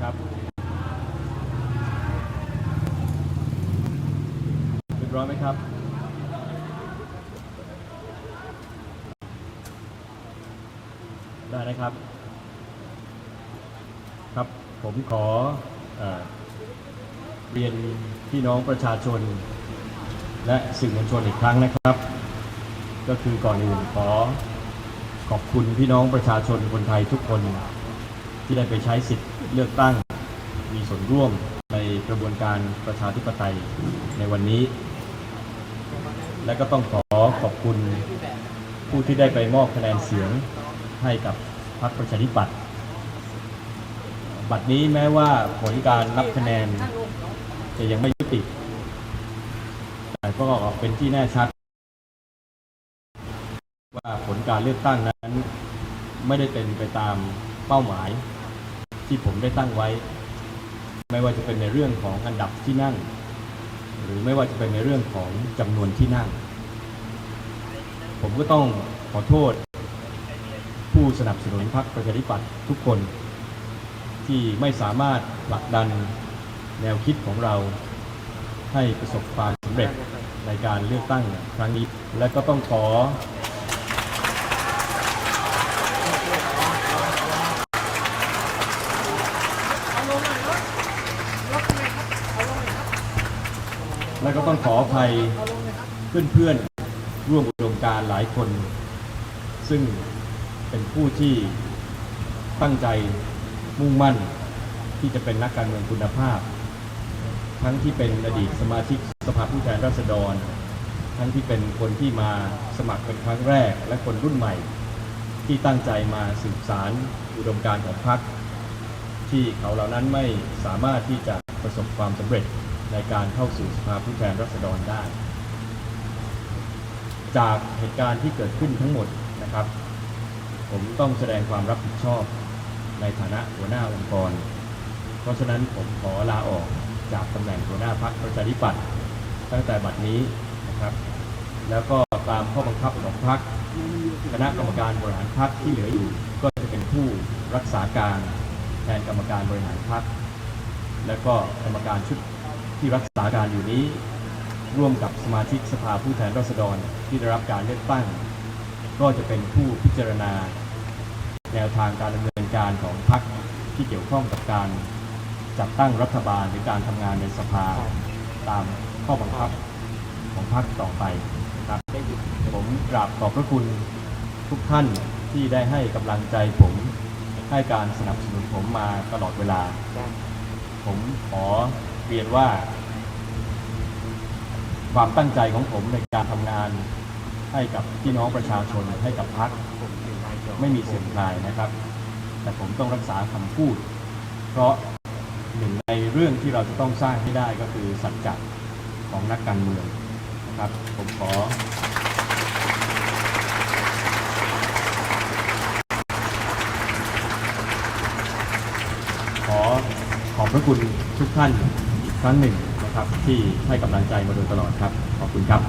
ครับเรียบร้อยไหมครับ ได้นะครับ ครับผมขอเออเรียนพี่น้องประชาชน และสื่อมวลชนอีกครั้งนะครับ ก็คือก่อนอื่นขอขอบคุณพี่น้องประชาชนคนไทยทุกคน ที่ได้ไปใช้สิทธิ์เลือกตั้ง มีส่วนร่วมในกระบวนการประชาธิปไตยในวันนี้ และก็ต้องขอขอบคุณผู้ที่ได้ไปมอบคะแนนเสียงให้กับพรรคประชาธิปัตย์บัดนี้แม้ว่าผลการนับคะแนนจะยังไม่ยุติ แต่ก็เป็นที่แน่ชัด ว่าผลการเลือกตั้งนั้น ไม่ได้เป็นไปตามเป้าหมาย ที่ผมได้ตั้งไว้ ไม่ว่าจะเป็นในเรื่องของอันดับที่นั่ง หรือไม่ว่าจะเป็นในเรื่องของจำนวนที่นั่ง ผมก็ต้องขอโทษ ผู้สนับสนุนพรรคประชาธิปัตย์ทุกคน ที่ไม่สามารถผลักดันแนวคิดของเราให้ประสบความสำเร็จในการเลือกตั้งครั้งนี้ และก็ต้องขอ และก็ต้องขออภัยเพื่อนๆร่วมอุดมการหลายคน ซึ่งเป็นผู้ที่ตั้งใจมุ่งมั่นที่จะเป็นนักการเมืองคุณภาพ ทั้งที่เป็นอดีตสมาชิกสภาผู้แทนราษฎร ทั้งที่เป็นคนที่มาสมัครเป็นครั้งแรกและคนรุ่นใหม่ ที่ตั้งใจมาสืบสารอุดมการของพรรคที่เขาเหล่านั้นไม่สามารถที่จะประสบความสำเร็จ ในการเข้าสู่สภาผู้แทนราษฎรได้ จากเหตุการณ์ที่เกิดขึ้นทั้งหมดนะครับ ผมต้องแสดงความรับผิดชอบในฐานะหัวหน้าองค์กร เพราะฉะนั้นผมขอลาออกจากตำแหน่งหัวหน้าพรรคประชาธิปัตย์ตั้งแต่บัดนี้นะครับ แล้วก็ตามข้อบังคับของพรรคคณะกรรมการบริหารพรรคที่เหลืออยู่ ก็จะเป็นผู้รักษาการแทนกรรมการบริหารพรรคและก็กรรมการชุด ที่รักษาการอยู่นี้ ร่วมกับสมาชิกสภาผู้แทนราษฎรที่ได้รับการเลือกตั้ง ก็จะเป็นผู้พิจารณา แนวทางการดำเนินการของพรรคที่เกี่ยวข้องกับการจัดตั้งรัฐบาลหรือการทำงานในสภาตามข้อบังคับของพรรคต่อไปนะครับผมกราบขอบพระคุณทุกท่านที่ได้ให้กำลังใจผมให้การสนับสนุนผมมาตลอดเวลา ผมขอ เรียนว่า ความตั้งใจของผมในการทำงานให้กับพี่น้องประชาชนให้กับพรรคไม่มีเสื่อมคลายนะครับ แต่ผมต้องรักษาคำพูด เพราะหนึ่งในเรื่องที่เราจะต้องสร้างให้ได้ก็คือสัจจะของนักการเมืองนะครับ ผมขอ ขอขอบพระคุณทุกท่าน ครั้งหนึ่งนะครับที่ให้กำลังใจมาโดยตลอดครับ ขอบคุณครับ